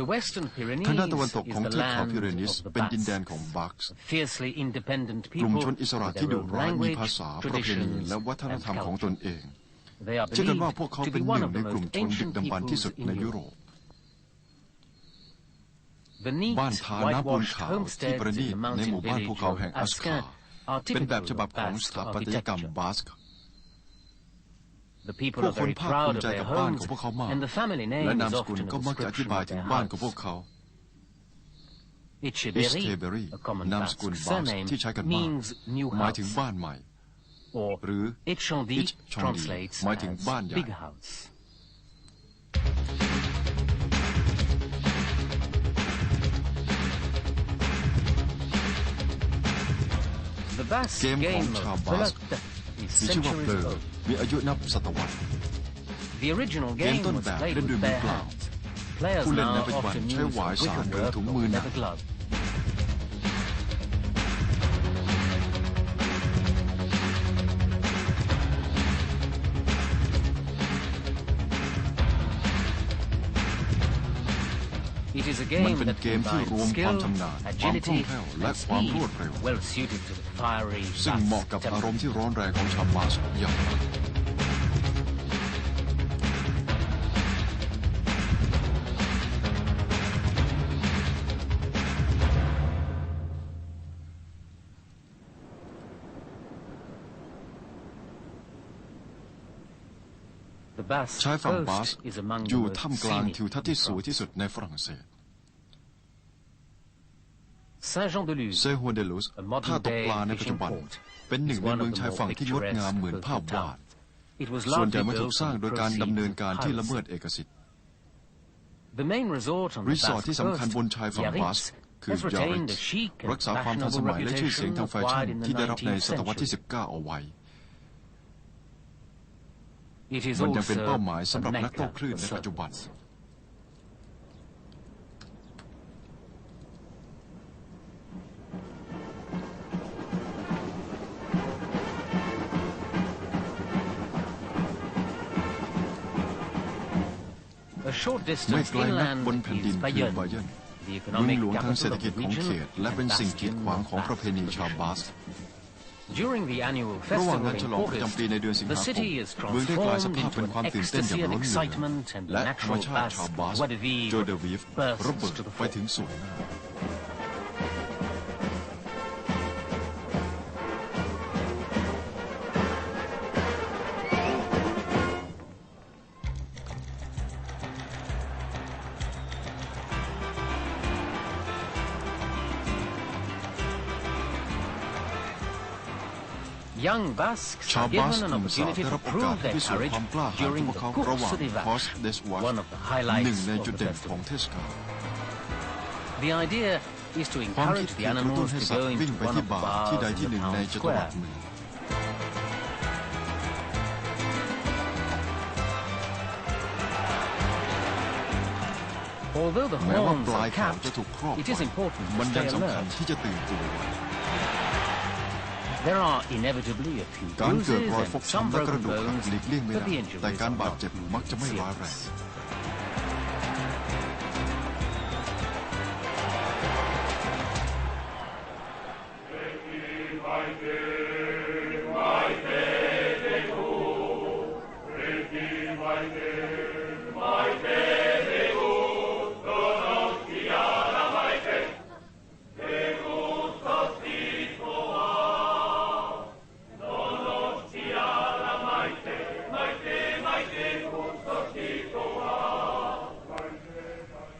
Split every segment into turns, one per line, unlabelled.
The Western
ทางด้านตะวัน
Pyrenees
ตก
is
ของ
the
เทือกเขา
land
พิเรนิส
of the
เป็นดินแดน
Basques,
ของบัคส์
fiercely independent
กลุ่ม
people
ชนอิสระ
with
ที่
their
ดุ
own
ร้ายมี
language,
ภาษาประเพณี
traditions,
และวัฒน
and
ธรรมของต
culture.
นเอง
They are
เชื่อกันว่า
believed
พวกเขา
to
เป็
be
นห
one
นึ่
of
งใน
the
กลุ่ม
most
ชนดึก
ancient
ดำบรรพ์ที่สุด
peoples
ใน
in
ยุโร
Europe.
ป
The neat,
บ้านทาน้ำปูน
whitewashed
ขาวที่
homesteads
ประณีต
in the
ใน
mountain
หมู่บ้าน
village
ภูเขา
of
แห่งอัสคา
Ascan are
เป็นแบบ
typical
ฉบับ
of
ของ
Basque
สถาปัตยกรรม
architecture.
บาสก์
The people
ผู้
are
คน
very
ภาคภู
proud
มิ
of
ใจ
their
กับบ้าน
homes,
ของพวกเขามาก
and the family name
และนาม
is
สกุล
often a
ก็มักจะอธิ
description
บาย
of
ถึง
their
บ้านของพว
house.
กเขา
Itcheberry,
Isteberry
a common
นามส
Basque
กุลบาส
surname,
ที่ใช้กันมาก
means new
หมายถึง
house,
บ้านใหม่
or
หรือ
Itchondy
Itchondy
translates
หมายถึง
as
บ้านใหญ่
big house. The Basque
เกมของ
game
ชาว
of
บาสก์
Pelota is
มีชื่อว่า
centuries
เบล
old.
มีอายุนับศตวรรษ
The original
เกม
game
ต้น
was
แบบ
played
เล่น
with
ด้วยมือ
bare
เปล่า
hands. Players
ผู้เล่น
now
ในปัจจุบัน
often
ใช้
use
หวายสารหรือ
wicker
ถุง
work
มือ
or
หนัก
leather glove. It is a
มัน
game
เป็น
that
เกมที่รวม
combines
ความ
skill,
ชำนาญความคล่อง
agility,
แคล่วและ
and
ความรว
speed,
ดเร็ว
well suited to the fiery
ซึ่งเหมาะกับ
Basque
อารมณ์
temperament.
ที่ร้อนแรงของชาวบาสก์อย่างมาก ชายฝั่งบาส
coast is among
อ
the
ยู่
most
ท่ามกลาง
scenic
ทิวทัศน์ที่
in
สวย
France.
ที่สุดในฝรั่งเศส
Saint-Jean-de-Luz
เซฮัวเดลุส
A modern
ท่าตก
day
ปลาในปัจจุ
fishing
บัน
port
เป็นหนึ่ง
is
ใน
one
เมือง
of the
ชาย
more
ฝั่งที่งดงาม
picturesque
เหมือน
coastal
ภาพวาด
towns. It was
ส่วนใหญ่
largely
มาถูก
built
สร้าง
on
โด
the
ยการ
proceeds
ดำเนินการ
of
ที่ละเมิด
piracy.
เอกสิทธิ์
The main resort on the
รีสอร์ท
Basque
ที่สำคัญ
coast,
บนชายฝั่งบาส
Biarritz,
คือ
has
ยาริ
retained
ส
a chic
รั
and
กษาความทันส
fashionable
มัยและชื่อเสียง
reputation
ทางแฟชั่น
acquired in the
ที่ได้รับใน
19th
ศตวรรษที่
century.
19 เอาไว้
It is
มันยังเป็น
also
เป้าหมาย
a
สำหรับนักโต้
mecca
คลื่น
for
ในปัจจุบัน
surfers. A short
ไม่
distance
ไกลนัก
inland
บนแผ่นดิน
is
คือ
Bayonne,
บาเยน
the
เมือง
economic
หลวงทางเศรษ
capital
ฐ
of
กิจ
the
ของเข
region
ตและเป็น
and
สิ่งกีด
bastion
ขวางของ
of
ประเพณีชาว
Basque
บาส
culture. During the annual
ระหว่าง
festival
งานฉ
in
ลองประจำปี
August,
ในเดือนสิง
the
หาคม
city is
เมืองได้กลายส
transformed
ภาพ
into
เป็น
an
ความตื่นเต้นอย่าง
ecstasy
ล้
and
นเหลือ
excitement, and the
และธรรม
natural
ชาติชาว
Basque
บาส
joie de
โจ
vivre
เดวีฟ
bursts
ระเบิด
to the
ไป
fore.
ถึงสวยงาม ชาว
are
บาส
given
ก
an
ลุ่มสาว
opportunity
ได้
to
รับโอกาส
prove
ให้
their
พิสูจน์
courage
ความกล้าหาญของ
during
พว
the
กเขาระหว่าง
Course de
คอส
Vache,
เดสวัช
one of the
หนึ่ง
highlights
ใน
of
จุด
the
เด่นของ
festival.
เทศกาล
The idea is to
ความคิด
encourage
คื
the
อกระตุ้น
animals
ให้
to
สัต
go
ว์วิ่ง
into
ไป
one
ที่
of the
บาร์ที่
bars
ใด
in
ที่ห
the
นึ่งใน
town
จัตุรัส
square.
เมือง
Although the
แม้ว่า
horns
ปลาย
are
เขา
capped,
จะถูกครอบ
it
ไว้
is important
มัน
to
ยัง
stay
สำคัญ
alert.
ที่จะตื่นตัวไว้
There are inevitably a few
การเกิด
bruises
รอยฟก
and
ช้ำ
some
และกระ
broken
ดูกหัก
bones,
หลีกเลี่ยงไม่
but
ได้
the
แต่
injuries
การ
are
บาด
not
เจ็บมักจะไม่ร้ายแรง
serious.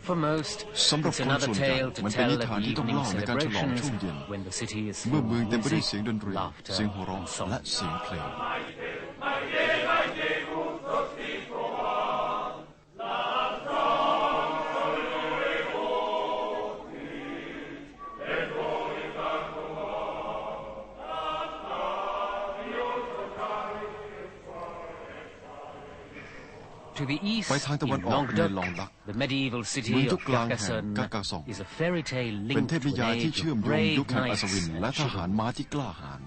For
Foremost,
it's another tale to tell
of
the evening celebrations when the city is full of music, laughter, and song. To the east,
ไปทางตะวัน
in
ออกใน
Languedoc,
ลองดัก
the medieval
เมื
city
องยุ
of
คกลางแห่ง
Carcassonne
กากาซอง
is a fairy tale
เป็น
linked
เทพ
to
นิยาย
an
ที่
age
เชื่อม
of
โยงยุค
brave
แห่งอัศ
knights
วิน และ
and
ทหาร
chivalry.
ม้าที่กล้าหาญ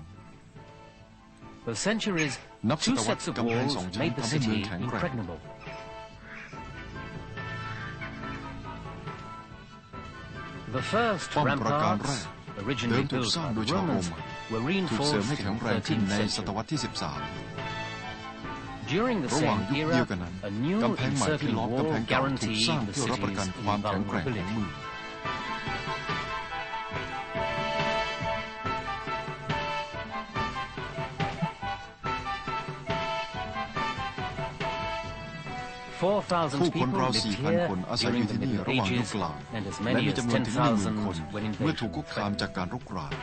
For centuries,
นับศ
two
ตวรรษ
sets of
กำแพง
walls
สองชั้น
made the
ทำให้เมือง
city
แข็งแกร่ง
impregnable. The first
ป้อมปราการแร
ramparts,
กเดิ
originally
มถูก
built
สร้าง
by
โด
the
ยชาวโร
Romans,
มัน
were
ถูกเสริม
reinforced
ให้
in
แข็ง
the
แรงขึ้น
13th
ในศ
century.
ตวรรษที่
During the
13ระหว่าง
same
ยุคเดียว
era,
กันนั้น
a new
กำแพงใหม่ที่
encircling
ล้อม
wall
กำแพงเก่าถูกสร้าง
guaranteed the
เพื่อรับประกัน
city's
ความแข็งแกร่งของ
invulnerability.
เมือง
4,000
ผู้คน
people
ราว
lived
4,000
here
คนอาศัยอ
during
ยู่
the
ที่นี่
Middle
ระหว่างยุค
Ages,
กลาง
and as
และ
many
มี
as
จำนวนถึงหนึ่งหมื่นคน
10,000 when
เมื่อถูก
invasion
คุกคามจากการรุกราน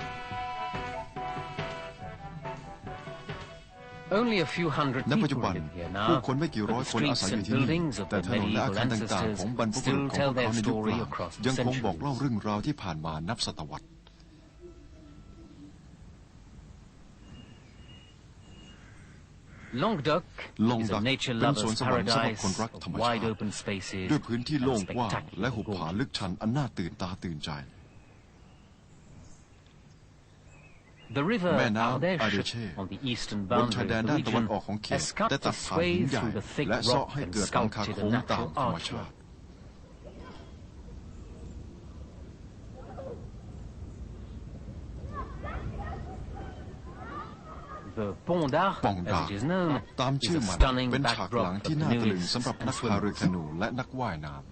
ณปัจจุ
people
บัน
live here
ผู้
now,
คนไม่กี่
but
ร้อย
the
คนอาศัย
streets
อยู่
and
ที่นี่
buildings of
แต่
their
ถนนและอา
medieval
คารต่างๆ
ancestors
ของบรรพบุรุษ
still
ของพ
tell
วกเขา
their
ในยุคก
story
ลาง
across
ยังคง
centuries.
บอกเล่าเรื่องราวที่ผ่านมานับศตวรรษ
Languedoc is a
Languedoc
nature
เป็นสวน
lover's
สวรรค์สำหรับ
paradise
คนรัก
of
ธรรมชา
wide
ติ
open spaces
ด้วยพื้นที่
and
โล่งกว้าง
spectacular
และหุบผา
gorges.
ลึกชันอันน่าตื่นตาตื่นใจ
The river
แม่น้ำ
Ardèche
อาเดเช่
on the eastern
บนชาย
boundary
แดน
of
ด้าน
the
ตะวัน
region
ออกของเขต
has cut
ได้ตัด
its
ผ่านหิ
way
นใหญ่
through the thick
และเซาะ
rock
ให้
and
เกิดหลังคา
sculpted
โค้
a
งตาม
natural
ธรรมชา
archway.
ติ
The Pont d'Arc,
ปองดา
as it is known,
ตาม
is
ชื่อ
a
มัน
stunning
เป็นฉากหลัง
backdrop
ที่
for
น่าตะลึง
canoeists
สำหรับ
and
นักพายเรือ
swimmers.
แคนูและนักว่ายน้
One of the most ำ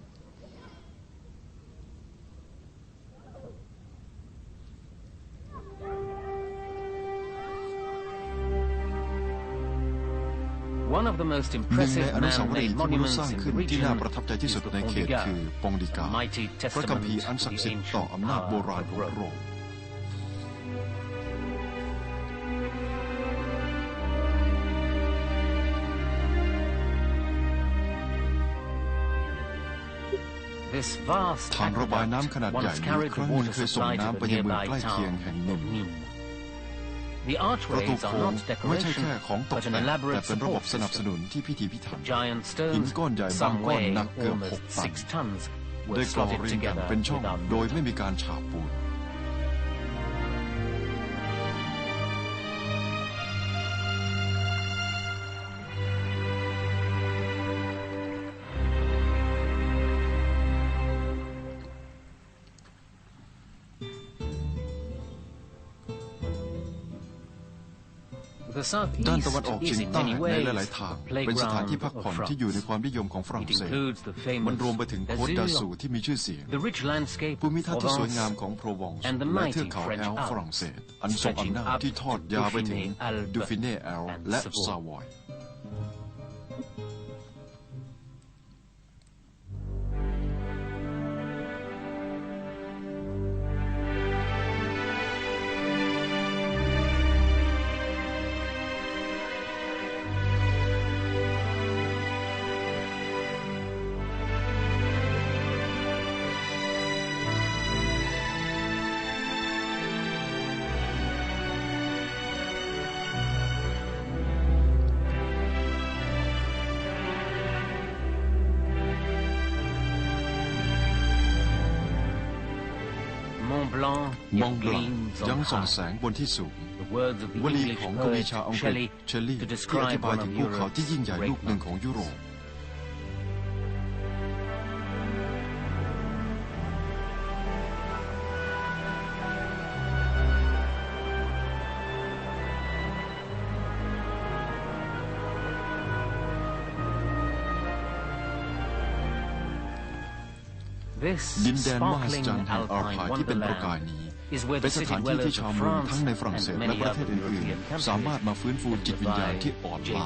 ใน
impressive
อนุสาวรี
man-made
ย์ที่มนุษย์
monuments
สร้าง
in
ขึ้น
the
ที่น่า
region
ประทับใจที่
is
สุด
the
ใน
Pont
เข
du
ต
Gard,
คือปองดิกา
a mighty
พระคัมภีร์
testament
อันศัก
to
ดิ์
the
สิทธิ์ต่อ
ancient
อำนาจโบ
power
ราณ
of
ของ
Rome.
โรม
This vast
ทางระบายน้ำขนาด
aqueduct
ใหญ่
once
มี
carried
ค
the
รั้งหนึ่ง
water
เคยส่ง
supply to
น้ำไป
the
ยังเมือง
nearby
ใกล้เคียง
town
แห่งหนึ่
of
ง
Nîmes. The
ประตู
archways
โค้
are
ง
not
ไม่ใช่
decoration,
แค่ของตก
but an
แต่งแต่
elaborate
เป็นระบบ
support
สนับส
system.
นุนที่พิถีพิถัน
Giant
หิน
stones,
ก้อนใหญ่บาง
some
ก้อน
weighing
หนักเกือบ
almost
6ตัน
six tons,
ได้
were
กรอ
slotted
เรียงกัน
together
เป็นช่อง
without
โดย
mortar.
ไม่มีการฉาบปูน ด้านตะวัน
southeast
ออกเฉี
is
ยง
in
ใต้
many
ใน
ways
หลาย ๆ ทาง
the
เป็นสถานที่
playground
พักผ่อน
of
ที่อยู่ใน
France.
ความนิยมของฝรั่ง
It
เศส
includes the
มัน
famous
รวมไปถึงโคดดาสู
Azur,
ที่มีชื่อเสียง
the rich landscape
ภูมิทัศ
of
น์ที่สวย
Provence,
งามของโปรวองซ์
and the
และ
mighty
เทือกเขา
French
แอลป์
Alps,
ฝรั่งเศส อันทรงอำนาจ
stretching up
ที่ทอดยาวไปถึง
Dauphiné, Alpes,
ดูฟิเน่แอล
and
และ
Savoie
ซาวอย มอง
yet
บลัง
gleams
ยัง
on
ส่อง
high.
แสงบนที่สูง
The words of the
วลี
English
ของกวี
poet
ชาวอังกฤษ
Shelley
เชลลี่
to
ที่อ
describe
ธิบาย
one
ถึ
of
งภูเขาที่
Europe's
ยิ่งใหญ่
great
ลูกหนึ่ง
mountains.
ของยุโรป ดินแดนมหัศ
sparkling
จรรย์แห่งอัล
alpine
พายที่เป็นประกาย
wonderland
นี้
is where
เป็
the
นส
city
ถานที่
dwellers
ที่ชาว
of
เมือง
France
ทั้งในฝรั่ง
and
เศสและ
many
ประเทศ
other
อื่น
European
ๆสามารถ
countries
มาฟื้นฟูจิตวิญญาณ
revive
ที่อ่อนล้า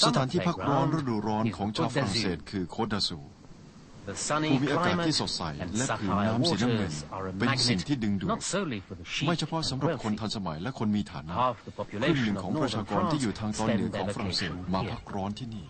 ส
summer
ถานที่พักร้อน
playground
ฤดูร้อน
is
ของ
the
ชาวฝ
Côte
รั่งเศส
d'Azur.
คือโคดดาซู
The
ภู
sunny
มิอากาศ
climate
ที่สดใส
and
และผืน
sapphire
น้ำสีน้ำเงิน
waters are a
เป็นสิ่ง
magnet
ที่ดึงดูด
not solely for the chic
ไม่เฉพาะ
and
สำหรับคน
wealthy.
ทันสมัยและคนมีฐานะ
Half the
ครึ่งหนึ่
population
ง
of
ของประชา
northern
กรที่
France
อยู่ทางตอนเหนือ
spend
ของ
their
ฝรั่งเศส
vacation
มา
here.
พักร้อนที่นี่